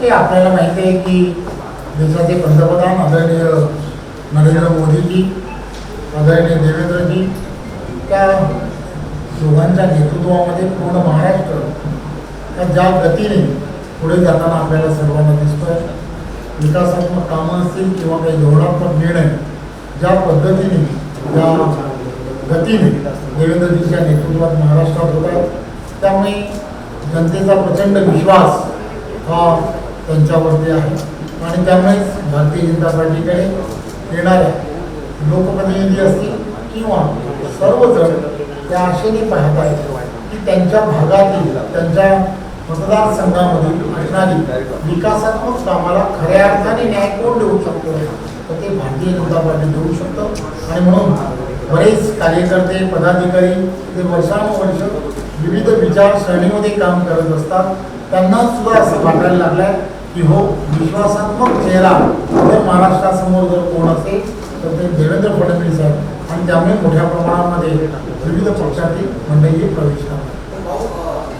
ते आपल्याला माहिती आहे की देशाचे पंतप्रधान आदरणीय नरेंद्र मोदीजी आदरणीय देवेंद्रजी त्या दोघांच्या नेतृत्वामध्ये पूर्ण महाराष्ट्र त्या ज्या गतीने पुढे जाताना आपल्याला सर्वांना दिसतोय. विकासात्मक कामं असतील किंवा काही धोरणात्मक निर्णय ज्या पद्धतीने ज्या गतीने देवेंद्रजीच्या नेतृत्वात महाराष्ट्रात होत आहेत त्यामुळे जनतेचा प्रचंड विश्वास हा त्यांच्यावरती आहे. आणि त्यामुळेच भारतीय जनता पार्टीकडे येणाऱ्या लोकप्रतिनिधी असतील किंवा सर्वजण त्या आशेने पाहत आहेत की त्यांच्या भागातील त्यांच्या मतदारसंघामधील असणारी विकासात्मक कामाला खऱ्या अर्थाने न्याय कोण देऊ शकतो? तर ते भारतीय जनता पार्टी देऊ शकतं. आणि म्हणून बरेच कार्यकर्ते पदाधिकारी ते वर्षानुवर्ष विविध विचारसरणीमध्ये काम करत असतात. त्यांना सुद्धा असं वाटायला लागलं की हो विश्वासात्मक चेहरा जर महाराष्ट्रासमोर जर कोण असेल तर ते देवेंद्र फडणवीस आहेत. आणि त्यामुळे मोठ्या प्रमाणामध्ये विविध पक्षातील मंडळी प्रवेश करतात.